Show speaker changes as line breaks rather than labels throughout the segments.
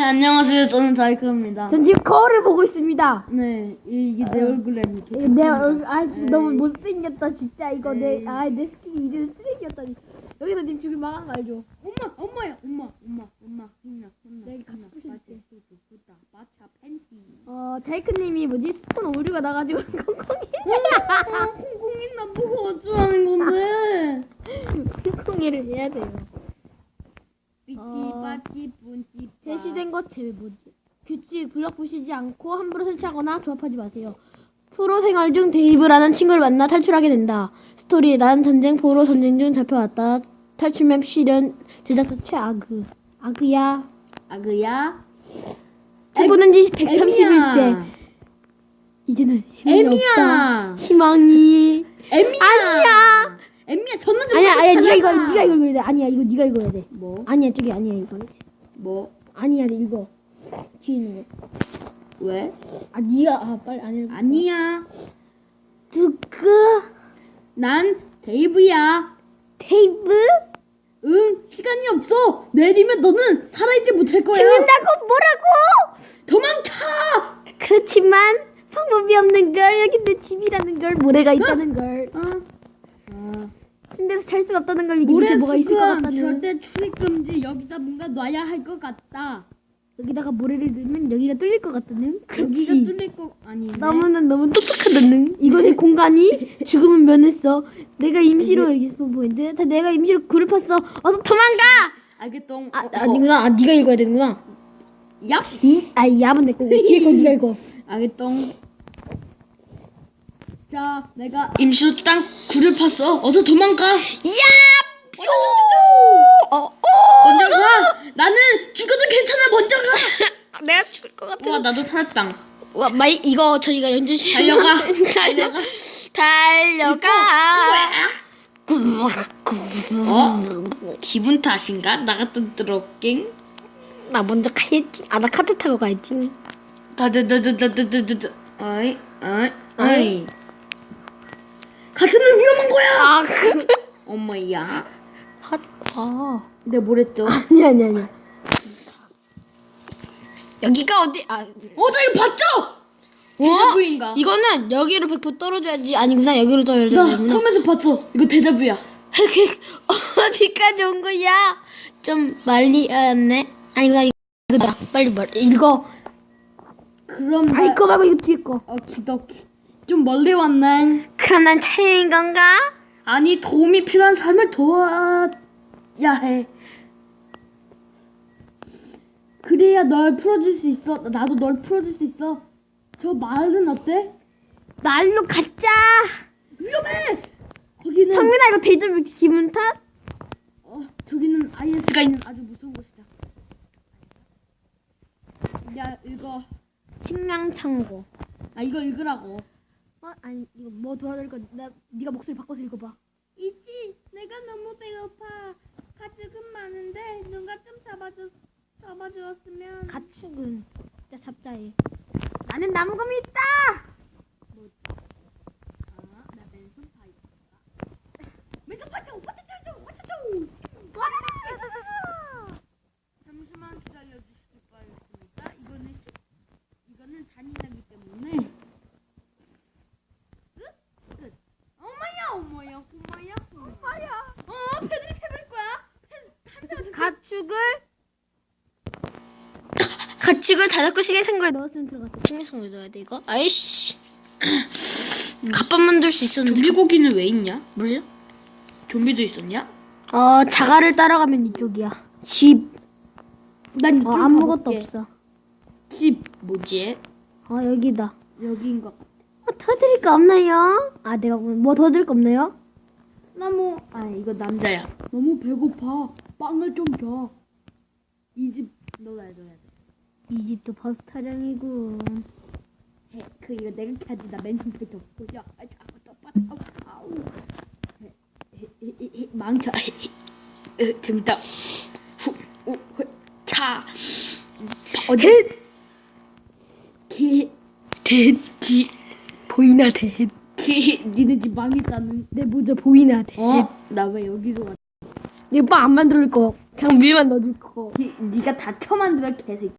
네, 안녕하세요. 저는 자이크입니다.
전 지금 거울을 보고 있습니다.
네, 이- 이게 내 얼굴에 이렇게.
이- 내 얼굴 아 진짜 너무 못생겼다 진짜 이거
에이.
내아 내 스킨이 이제 쓰레기였다니 여기서 님 죽이 망한 거 알죠?
엄마, 엄마야, 엄마, 엄마, 엄마, 혼나, 혼나,
내가
혼나.
갖고
마차, 후다, 팬티.
어 자이크님이 뭐지 스폰 오류가 나가지고 콩콩이
아, 콩콩이 나보고 어쩌라는 건데?
콩콩이를 해야 돼요. 어. 제시된 것 제외 뭐지? 규칙 블럭 부시지 않고 함부로 설치하거나 조합하지 마세요. 프로 생활 중 데이브라는 친구를 만나 탈출하게 된다. 스토리 난 전쟁 포로 전쟁 중 잡혀왔다. 탈출맵 실현 제작자 최아그 아그야
아그야.
해보는 지 130일째 이제는 희망이 없다.
에미야.
희망이
에미야.
아니야.
전화 좀.
아니야 아니야 네가. 이거 네가 이거 읽어야 돼. 아니야 이거 네가 읽어야 돼.
뭐?
아니야 저기 아니야 이거
뭐?
아니야 읽어 뒤에 있는 거.
왜?
아 네가 아 빨리 안 읽어.
아니야.
두그
난 데이브야.
테이프
응, 시간이 없어. 내리면 너는 살아있지 못할 거야.
죽는다고 뭐라고?
도망쳐.
그렇지만 방법이 없는 걸 여기 내 집이라는 걸 모래가 있다는 걸
어. 어.
침대에서 잘 수가 없다는 걸 여기 밑에 뭐가 있을 것 같다는
절대 출입 금지. 여기다 뭔가 놔야 할 것 같다.
여기다가 모래를 넣으면 여기가 뚫릴 것 같다는
여기가
그렇지
뚫릴 거 아니네.
나무는 너무 똑똑하다는 이곳의 공간이 죽음은 면했어 내가 임시로 여기 스폰 포인트 자 내가 임시로 굴을 팠어 어서 도망가
알겠동.
아,
어,
아 아니구나 아 네가 읽어야 되는구나
얍.
이아 야은 내 거고 뒤에 거 네가 읽어
알겠동. 자, 내가 임시로 땅 굴을 팠어. 어서 도망가.
야! 어, 어,
먼저 가. 나는 죽어도 괜찮아. 먼저 가.
아, 내가 죽을 것 같아.
와, 나도 설탕.
와, 마이 이거 저희가 연주 시
달려가.
달려가. 달려가.
어? 기분 탓인가? 나 같은 드로킹.
나 먼저 가야지. 아, 나 카드 타고 가야지.
다다다다다다다. 어이, 어이, 어이. 어이. 같은 위험한 거야.
아, 그.
어머야.
하, 아.
내가 뭐랬죠?
아니 아니 아니. 여기가 어디? 아,
어, 나 이거 봤죠? 데자부인가?
이거는 여기로 100% 떨어져야지. 아니구나. 여기로 떨어져야
나
되구나.
꿈에서 봤어. 이거 데자부야.
어디까지 온 거야? 좀 멀리 왔네. 아니구나. 이거다. 빨리 말 읽어.
그럼
아, 이거 말고 이거 뒤에 거.
어, 기덕기. 좀 멀리 왔네.
그럼 난 차인 건가?
아니, 도움이 필요한 삶을 도와야 해. 그래야 널 풀어줄 수 있어. 나도 널 풀어줄 수 있어. 저 마을은 어때?
날로 가자.
위험해! 거기는
성민아 이거 데이터뷰 기분 탓?
어, 저기는 IS가 있는 아주 무서운 곳이다. 야, 읽어.
식량 창고.
아, 이거 읽으라고.
어 아니 이거 뭐 도와줄 거? 나 네가 목소리 바꿔서 읽어봐.
있지. 내가 너무 배고파. 가축은 많은데 누가 좀 잡아줘 잡아주었으면.
가축은 진짜 잡자해. 나는 나무검이 있다.
아, 나 맨손 파이. 맨손 파이터. 파이터 파이터. 잠시만 기다려 주시기 바라겠습니다. 이거는 시, 이거는 잔인하기 때문에. 끝? 끝. 어머야, 어머야, 엄마야, 엄마야. 어, 패들이 패버릴 거야. 패,
가축을 가축을 다섯 개 식량창고에 넣었으면 들어갔어. 식량창고에 넣어야 돼 이거. 아이씨. 갑밥 만들 수 있었는데.
좀비 고기는 왜 있냐?
몰라?
좀비도 있었냐?
어 자갈을 따라가면 이쪽이야. 집.
난 이쪽
어 아무것도
가볼게.
없어.
집 뭐지?
어 여기다.
여기인 것 같아.
어, 더 드릴 거 없나요? 아 내가 뭐더 드릴 거 없나요?
나무 아 이거 남자야. 너무 배고파. 빵을 좀 줘. 이 집 넣어야 돼.
이 집도 버스 타령이고.
해. 그 이거 내가 캐지 나 맨손 패도 없고. 야, 아, 자꾸 떡밥. 아우. 망쳐. 재밌다. 후, 우, 후, 차. 어디? 개,
돼지 보이나 돼.
개, 니네 집 망했다는.
내 모자 보이나 돼.
어? 나 왜 여기서 왔?
이거 빵안 만들 거. 그냥 밀만 넣어줄 거.
니, 니가 다 처만들어 개새끼.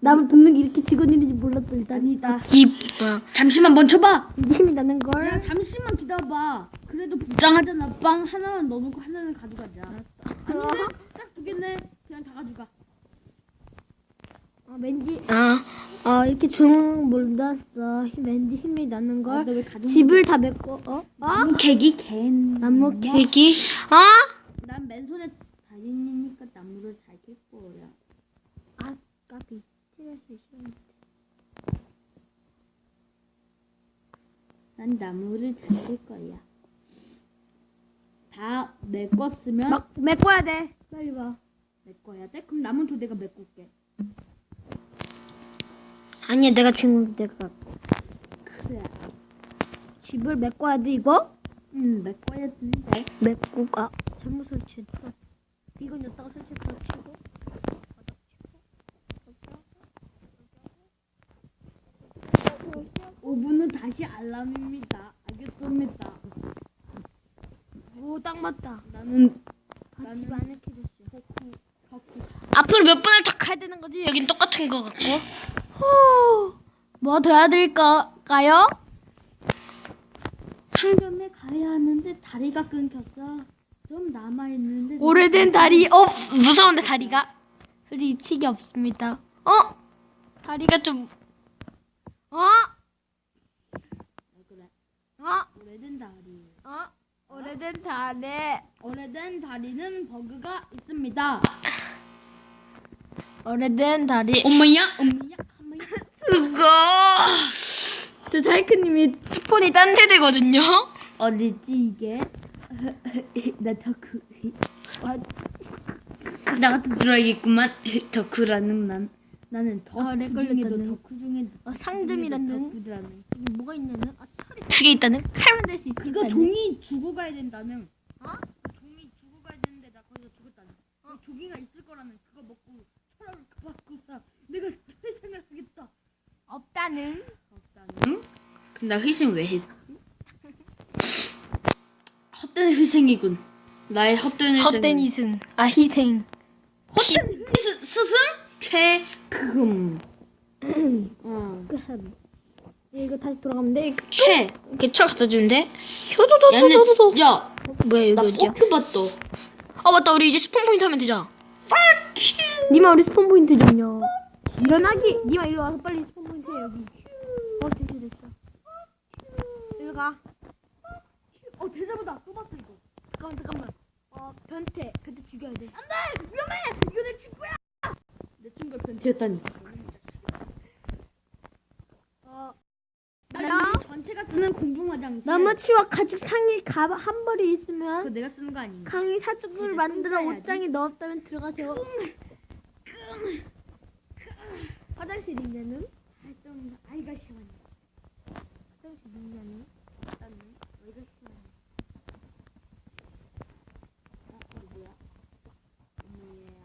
나무 듣는 게 이렇게 직원일인지 몰랐다 일단.
아니다.
집. 어.
잠시만 멈춰봐.
힘이 나는 걸.
야 잠시만 기다려봐. 그래도 불쌍하잖아. 빵 하나만 넣어놓고 하나는 가져가자. 아니네. 딱두 개네. 그냥 다 가져가.
어, 왠지
아.
아 이렇게 중 몰랐어. 힘- 왠지 힘이 나는 걸.
아, 너왜 가져?
집을 다 메꿔. 어? 어?
나무 캐기 캔.
나무 캐-
애기. 아.
난 맨손에 달인이니까 나무를 잘 캘 거야.
아 까비. 스트레스 시험.
난 거야. 다 메꿨으면
막 메꿔야 돼. 빨리 와.
메꿔야 돼? 그럼 남은 조 내가 메꿀게.
아니야 내가 주인공 내가.
그래.
집을 메꿔야 돼 이거?
응, 메꿔야 되는데.
맥구가.
잘못 설치했다. 이건 여기다가 설치했다 치고.
오분은 다시 알람입니다. 알겠습니다.
오 딱 맞다.
나는
아, 집 안에 켜졌어.
앞으로 몇 번을 더 가야 되는 거지? 여긴 똑같은 거 같고.
뭐 도와드릴까요?
상점에 가야 하는데 다리가 끊겼어. 좀 남아 있는데.
오래된 다리. 어?
무서운데 다리가.
솔직히 치기 없습니다.
어? 다리가 좀.
어? 어?
오래된 다리.
어? 오래된 다리.
오래된 다리는 버그가 있습니다.
오래된 다리.
엄마야?
엄미야, 엄미야.
그거.
저 자이크님이
스폰이 딴 데 되거든요.
어디지 이게? 나 덕후. 나 같은 드라이겠구만. 덕후라는 난. 나는 덕후
아, 렉
중에도. 덕후 중에
어, 상점이라는
덕후라는.
이게 뭐가 있냐면 아
개 있다는?
칼 만들 수 있으니까.
그거 종이 주고 가야 된다는.
어?
종이 주고 가야 되는데 나 거기서 죽었다는. 어? 종이가 있을 거라는 그거 먹고 철학을 받고서 내가 회생을 하겠다.
없다는.
없다는. 그럼 나 회생 왜 했지? 헛된 회생이군. 나의 헛된 회생.
헛된 이승. 아 희생.
헛된 스, 스승? 최금. 어.
끝. 이거 다시 돌아가면 돼.
최.
이렇게 철 갖다 주는데. 효도도도도도.
야,
뭐야
나
이거 어디야?
뽑혀 봤어.
아 맞다 우리 이제 스폰 포인트 하면 되자.
니마 우리 스폰 포인트 좀요. 일어나기. 니마 이리 와서 빨리 스폰 포인트 해 여기. 어 됐어 됐어. 이리 가.
어, 대자보다 또 봤어 이거.
잠깐만 잠깐만. 어 변태 변태 죽여야 돼.
안돼, 위험해. 이거 내 친구야. 내 친구가 변태였다니.
어
나 전체가 쓰는 공중 화장실.
나무치와 가죽 상의 가한 벌이
그거
있으면
내가 쓰는 거 아닌가?
강의 사축을 만들어
똥 싸야지.
옷장에 넣었다면 들어가세요. 화장실 있냐는?
활동 아이가 시원해.
화장실 있냐는?
나는 아이가 시원해. 어, 이거 뭐야? 엄마야,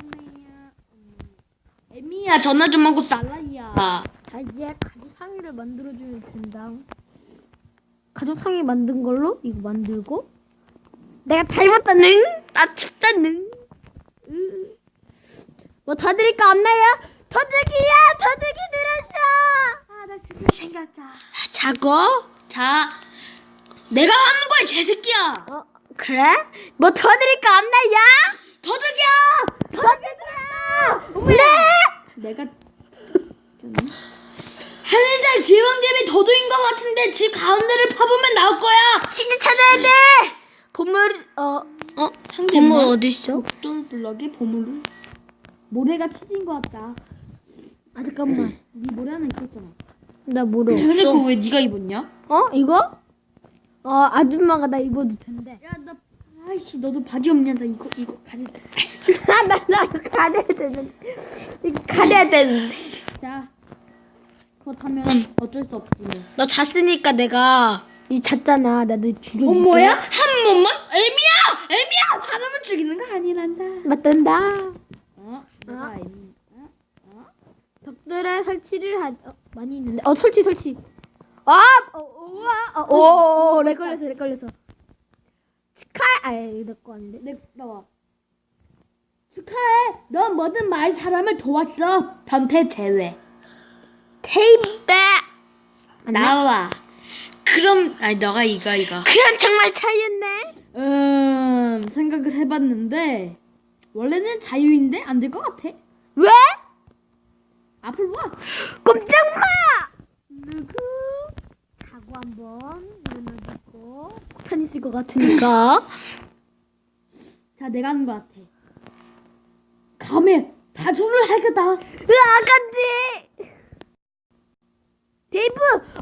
엄마야, 엄마. 에미야 전화 좀 하고 살라이야.
자 이제 가죽 상의를 만들어주면 된다. 가죽 상의 만든 걸로 이거 만들고 내가 다 입었다는 나 춥다는 뭐 더 드릴까 없나요? 더드기야 더드기 들었어 아나 드디어 생겼다
자고. 자. 내가 하는 거야 개새끼야.
어 그래? 뭐 더 드릴까 없나요?
더덕이야.
더드기야 네
내가
하늘색 지원님이 도둑인 것 같은데 집 가운데를 파보면 나올 거야.
치즈 찾아야 돼 보물 어
어? 보물 어디 있어?
똘블럭이 보물을 모래가 치진 것 같다.
아 잠깐만
네 모래 하나 있었잖아.
나 모르
근데 그거 왜 네가 입었냐?
어 이거? 어 아줌마가 나 입어도 된대
야 나 아이씨 너도 바지 없냐? 나 이거 이거 바지.
나나 가려야 되는데 이거 가려야 되는데
자 그렇다면 어쩔 수 없지 뭐.
너 잤으니까 내가
니 잤잖아 나도 죽여줄게
뭐야?
한 번만?
애미야! 애미야! 사람을 죽이는 거 아니란다.
맞단다
어? 내가 애미. 어? 어?
벽돌에 설치를 하 어, 많이 있는데 어 설치 설치 아 어, 우와 어오렉 걸려서 렉 걸려서 스카이 아이 내거 아닌데
내 나와. 축하해. 넌 모든 마을 사람을 도왔어. 변태 제외.
테이프.
나와.
그럼 아니 너가 이거 이거.
그건 정말 차이였네.
음 생각을 해봤는데 원래는 자유인데 안 될 것 같아.
왜?
앞을 봐.
꼼짝마. 누구? 자고 한번 눌러주고 폭탄 있을 것 같으니까.
자 내가 하는 것 같아. 감히 다수를 하겠다.
으아간지. 데이브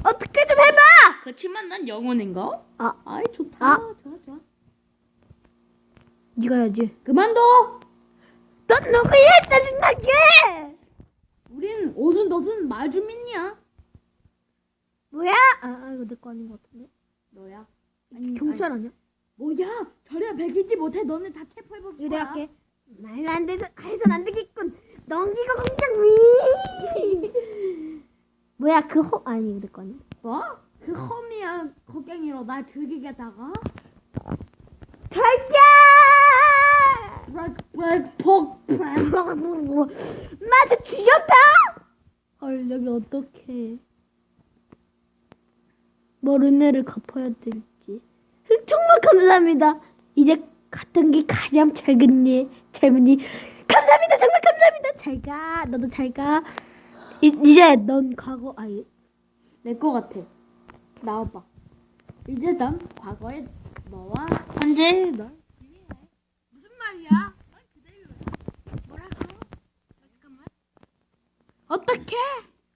어떻게 좀 해봐.
그렇지만 난 영혼인가?
아.
아이 좋다.
아.
좋아 좋아.
네가 해야지.
그만둬.
넌 누구야 짜증나게.
우린 오순도순 마을 주민이야.
뭐야? 아, 아 이거 내 거 아닌 것 같은데.
너야. 아니,
경찰 아니 야?
뭐야? 저리야 배기지 못해. 너네 다 체포해볼 거야.
이거 내가 할게. 말도 안 돼서 해선 안 되겠군. 넘기고 공장 위. 뭐야 그 호? 아니 거 아니야?
뭐? 그 험이야 곡괭이로 날
절겨.
렉렉폭
맛을 죽였다. 헐 여기 어떻게? 뭘 은혜를 갚아야 될지. 흑, 정말 감사합니다. 이제 갔던 게 가장 잘겠니 젊은이 감사합니다 정말 감사합니다 잘 가 너도 잘 가 이제 넌 과거 아니
내 거 같아. 나와봐. 이제 난 과거에 너와
현재 너.
무슨 말이야? 뭐라고? 잠깐만 어떻게?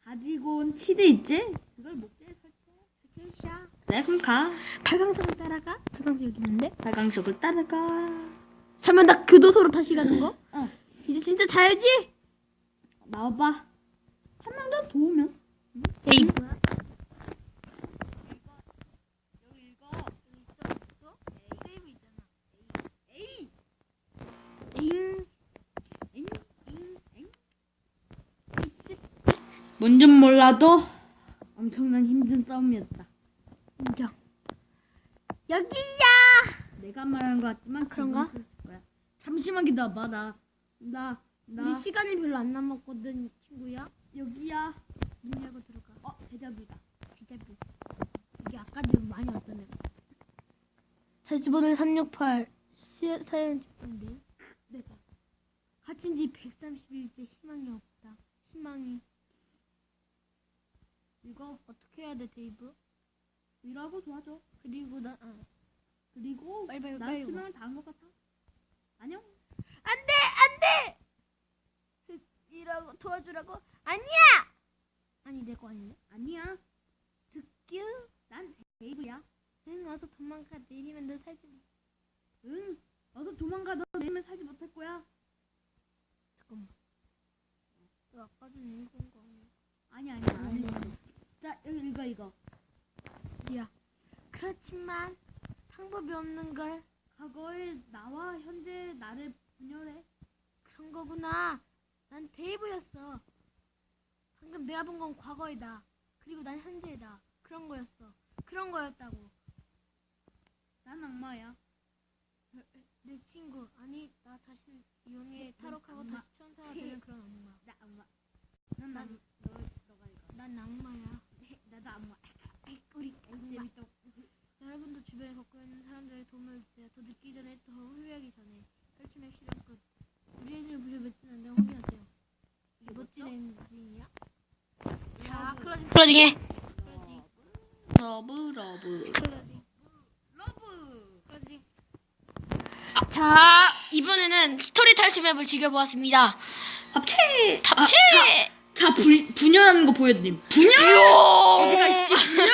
가지고 온 치즈 있지? 그걸 목대에 설치.
셋이야
그래 그럼 가.
발광석을 따라가? 발광석 여기 있는데?
발광석을 따라가.
설마 나 교도소로 다시 가는 거?
어.
이제 진짜 자야지?
나와봐. 한명더 도우면.
에이.
뭔좀 몰라도 엄청난 힘든 싸움이었다.
인정 여기야
내가 말하는 것 같지만
그런가?
그건 그랬을 거야. 잠시만 기다려봐 나. 나, 나
우리 시간이 별로 안 남았거든 친구야
여기야.
문 열고 들어가
어 대답이다.
기대부 이게 아까도 많이 왔던 다시 집어넣을 368 사연 집인데 내가 갇힌 지 130일째 희망이 없다 희망이 이거 어떻게 해야 돼 데이브?
일하고 도와줘.
그리고 나 아.
그리고
빨리 빨리
나
빨리
수명을 다한 것 같아. 안녕.
안돼 안돼 이라고 도와주라고 아니야 아니 내 거 아닌데
아니야.
듣규
난 데이브야.
응 와서 도망가 내리면 너 살지 못-
응. 어서 도망가. 너 내면 살지 못할 거야.
잠깐만 너 아까 전에 읽은 거 아니야
아니 아니 아니. 자 여기 읽어 이거.
야 그렇지만 방법이 없는 걸
과거의 나와 현재 나를 분열해.
그런 거구나 난 데이브였어 방금 내가 본 건 과거이다. 그리고 난 현재이다. 그런 거였어. 그런 거였다고.
난 악마야.
내 친구. 아니 나 자신 이용해 탈옥하고
악마.
다시 천사가 되는 그런 악마
나 악마. 난 악. 너 너가 읽어.
난 악마야
나도 악마.
우리
재밌다.
여러분도 주변에 겪고 있는 사람들의 도움을 주세요. 더 늦기 전에 더 후회하기 전에 펼치면 실험 끝. 우리 엔진을 부셔 몇진 안되 확인하세요. 이게 멋진 엔진이야? 자, 클로징. 클로징,
러브 러브.
클로징,
러브.
클로징.
자 이번에는 스토리 탈출 맵을 즐겨보았습니다. 합체. 합체.
자 분, 분열하는 거 보여드림. 분열. 어디가 씨 분열.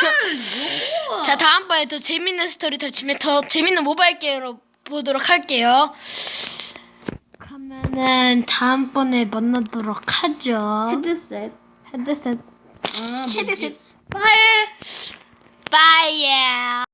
자 다음번에 더 재밌는 스토리 탈출 맵더 재밌는 모바일 게임으로 보도록 할게요.
그러면은 다음번에 만나도록 하죠.
헤드셋.
헤드셋.
아,
헤드셋. 빠이. 빠이야.